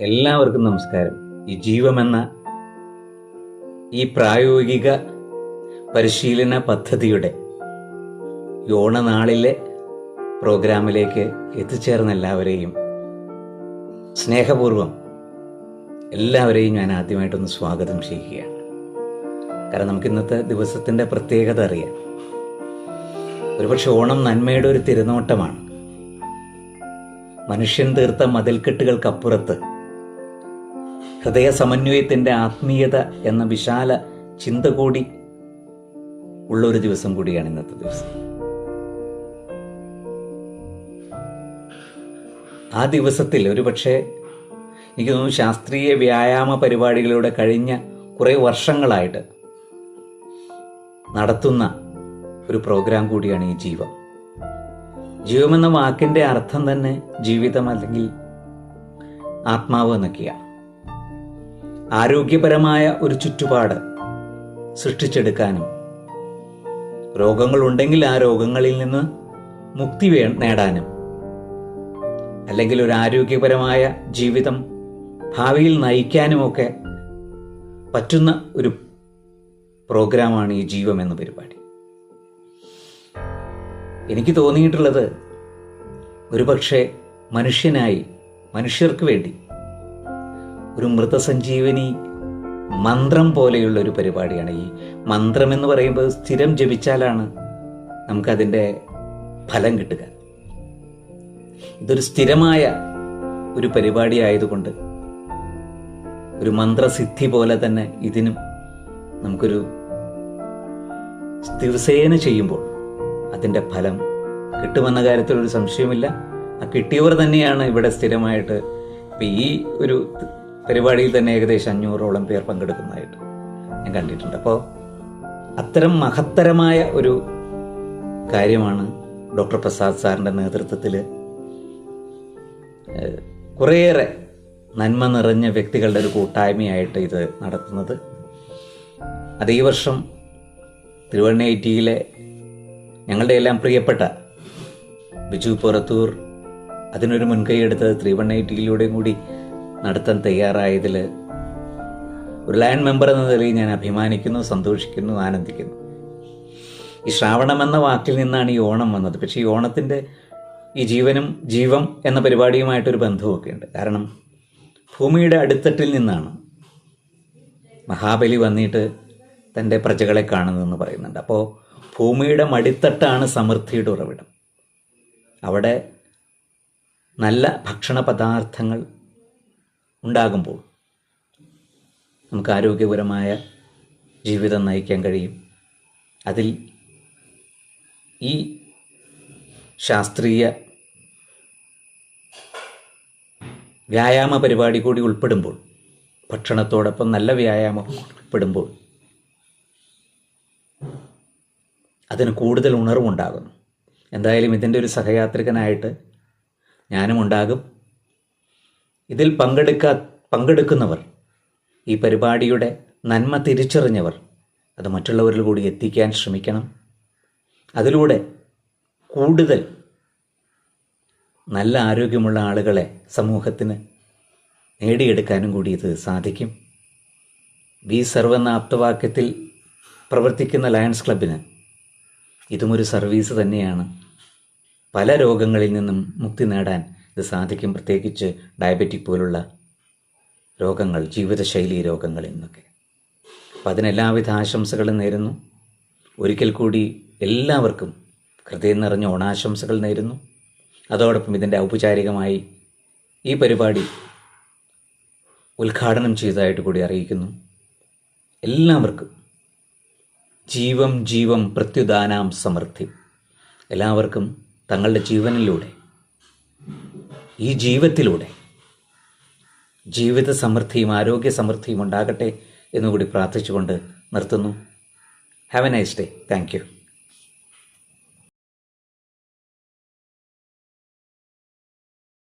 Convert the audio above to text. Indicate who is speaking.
Speaker 1: എല്ലാവർക്കും നമസ്കാരം. ഈ ജീവമെന്ന ഈ പ്രായോഗിക പരിശീലന പദ്ധതിയുടെ ഓണനാളിലെ പ്രോഗ്രാമിലേക്ക് എത്തിച്ചേർന്ന എല്ലാവരെയും സ്നേഹപൂർവം എല്ലാവരെയും ഞാൻ ആദ്യമായിട്ടൊന്ന് സ്വാഗതം ചെയ്യുകയാണ്. കാരണം നമുക്ക് ഇന്നത്തെ ദിവസത്തിന്റെ പ്രത്യേകത അറിയാം. ഒരുപക്ഷെ ഓണം നന്മയുടെ ഒരു തിരുനോട്ടമാണ്. മനുഷ്യൻ തീർത്ത മതിൽക്കെട്ടുകൾക്കപ്പുറത്ത്. ഹൃദയ സമന്വയത്തിന്റെ ആത്മീയത എന്ന വിശാല ചിന്ത കൂടി ഉള്ളൊരു ദിവസം കൂടിയാണ് ഇന്നത്തെ ദിവസം. ആ ദിവസത്തിൽ ഒരു പക്ഷേ എനിക്ക് തോന്നുന്നു ശാസ്ത്രീയ വ്യായാമ പരിപാടികളിലൂടെ കഴിഞ്ഞ കുറേ വർഷങ്ങളായിട്ട് നടത്തുന്ന ഒരു പ്രോഗ്രാം കൂടിയാണ് ഈ ജീവം. ജീവം എന്ന വാക്കിന്റെ അർത്ഥം തന്നെ ജീവിതം അല്ലെങ്കിൽ ആത്മാവ് എന്നൊക്കെയാണ്. ആരോഗ്യപരമായ ഒരു ചുറ്റുപാട് സൃഷ്ടിച്ചെടുക്കാനും രോഗങ്ങളുണ്ടെങ്കിൽ ആ രോഗങ്ങളിൽ നിന്ന് മുക്തി വേ നേടാനും അല്ലെങ്കിൽ ഒരു ആരോഗ്യപരമായ ജീവിതം ഭാവിയിൽ നയിക്കാനുമൊക്കെ പറ്റുന്ന ഒരു പ്രോഗ്രാമാണ് ഈ ജീവം എന്ന പരിപാടി. എനിക്ക് തോന്നിയിട്ടുള്ളത് ഒരുപക്ഷെ മനുഷ്യനായി മനുഷ്യർക്ക് വേണ്ടി. ഒരു മൃതസഞ്ജീവനി മന്ത്രം പോലെയുള്ള ഒരു പരിപാടിയാണ്. ഈ മന്ത്രം എന്ന് പറയുമ്പോൾ സ്ഥിരം ജപിച്ചാലാണ് നമുക്കതിന്റെ ഫലം കിട്ടുക. ഇതൊരു സ്ഥിരമായ ഒരു പരിപാടി ആയതുകൊണ്ട് ഒരു മന്ത്രസിദ്ധി പോലെ തന്നെ ഇതിനും നമുക്കൊരു ദിവസേന ചെയ്യുമ്പോൾ അതിന്റെ ഫലം. കിട്ടുമെന്ന കാര്യത്തിൽ ഒരു സംശയമില്ല ആ കിട്ടിയവർ തന്നെയാണ് ഇവിടെ സ്ഥിരമായിട്ട് ഇപ്പം ഈ ഒരു പരിപാടിയിൽ തന്നെ ഏകദേശം അഞ്ഞൂറോളം പേർ പങ്കെടുക്കുന്നതായിട്ട് ഞാൻ കണ്ടിട്ടുണ്ട്. അപ്പോൾ അത്തരം മഹത്തരമായ ഒരു കാര്യമാണ് ഡോക്ടർ പ്രസാദ് സാറിന്റെ നേതൃത്വത്തിൽ കുറേയേറെ നന്മ നിറഞ്ഞ വ്യക്തികളുടെ ഒരു കൂട്ടായ്മയായിട്ട് ഇത് നടത്തുന്നത്. അതേ വർഷം തിരുവണ്ണേറ്റിയിലെ ഞങ്ങളുടെ എല്ലാം പ്രിയപ്പെട്ട ബിജു പുറത്തൂർ അതിനൊരു മുൻകൈ എടുത്തത് ത്രീ വൺ എയ്റ്റിയിലൂടെയും കൂടി നടത്താൻ തയ്യാറായതിൽ ഒരു ലയൺ മെമ്പർ എന്ന നിലയിൽ ഞാൻ അഭിമാനിക്കുന്നു സന്തോഷിക്കുന്നു ആനന്ദിക്കുന്നു. ഈ ശ്രാവണം എന്ന വാക്കിൽ നിന്നാണ് ഈ ഓണം വന്നത്. പക്ഷേ ഈ ഓണത്തിന്റെ ഈ ജീവനും ജീവം എന്ന പരിപാടിയുമായിട്ടൊരു ബന്ധമൊക്കെ ഉണ്ട് കാരണം ഭൂമിയുടെ അടിത്തട്ടിൽ നിന്നാണ് മഹാബലി വന്നിട്ട് തന്റെ പ്രജകളെ കാണുന്നതെന്ന് പറയുന്നുണ്ട്. അപ്പോൾ ഭൂമിയുടെ മടിത്തട്ടാണ് സമൃദ്ധിയുടെ ഉറവിടം. അവിടെ നല്ല ഭക്ഷണ പദാർത്ഥങ്ങൾ ഉണ്ടാകുമ്പോൾ നമുക്ക് ആരോഗ്യപരമായ ജീവിതം നയിക്കാൻ കഴിയും. അതിൽ ഈ ശാസ്ത്രീയ വ്യായാമ പരിപാടി കൂടി ഉൾപ്പെടുമ്പോൾ ഭക്ഷണത്തോടൊപ്പം നല്ല വ്യായാമം ഉൾപ്പെടുമ്പോൾ അതിന് കൂടുതൽ ഉണർവുണ്ടാകുന്നു. എന്തായാലും ഇതിന്റെ ഒരു സഹയാത്രികനായിട്ട് ഞാനും ഉണ്ടാകും. ഇതിൽ പങ്കെടുക്കാ പങ്കെടുക്കുന്നവർ ഈ പരിപാടിയുടെ നന്മ തിരിച്ചറിഞ്ഞവർ അത് മറ്റുള്ളവരിൽ കൂടി എത്തിക്കാൻ ശ്രമിക്കണം. അതിലൂടെ കൂടുതൽ നല്ല ആരോഗ്യമുള്ള ആളുകളെ സമൂഹത്തിന് നേടിയെടുക്കാനും കൂടി ഇത് സാധിക്കും. വി സർവെന്ന ആപ്തവാക്യത്തിൽ പ്രവർത്തിക്കുന്ന ലയൺസ് ക്ലബിന് ഇതുമൊരു സർവീസ് തന്നെയാണ്. പല രോഗങ്ങളിൽ നിന്നും മുക്തി നേടാൻ ഇത് സാധിക്കും പ്രത്യേകിച്ച് ഡയബറ്റിക് പോലുള്ള രോഗങ്ങൾ ജീവിതശൈലി രോഗങ്ങൾ എന്നൊക്കെ. അപ്പം അതിനെല്ലാവിധ ആശംസകളും നേരുന്നു. ഒരിക്കൽ കൂടി എല്ലാവർക്കും ഹൃദയം നിറഞ്ഞ ഓണാശംസകൾ നേരുന്നു. അതോടൊപ്പം ഇതിന്റെ ഔപചാരികമായി ഈ പരിപാടി ഉദ്ഘാടനം ചെയ്തതായിട്ട് കൂടി അറിയിക്കുന്നു. എല്ലാവർക്കും ജീവം ജീവം പ്രത്യുദാനാം സമൃദ്ധി. എല്ലാവർക്കും തങ്ങളുടെ ജീവനിലൂടെ ഈ ജീവിതത്തിലൂടെ ജീവിത സമൃദ്ധിയും ആരോഗ്യ സമൃദ്ധിയും ഉണ്ടാകട്ടെ എന്നുകൂടി പ്രാർത്ഥിച്ചുകൊണ്ട് നിർത്തുന്നു. Have a nice day thank you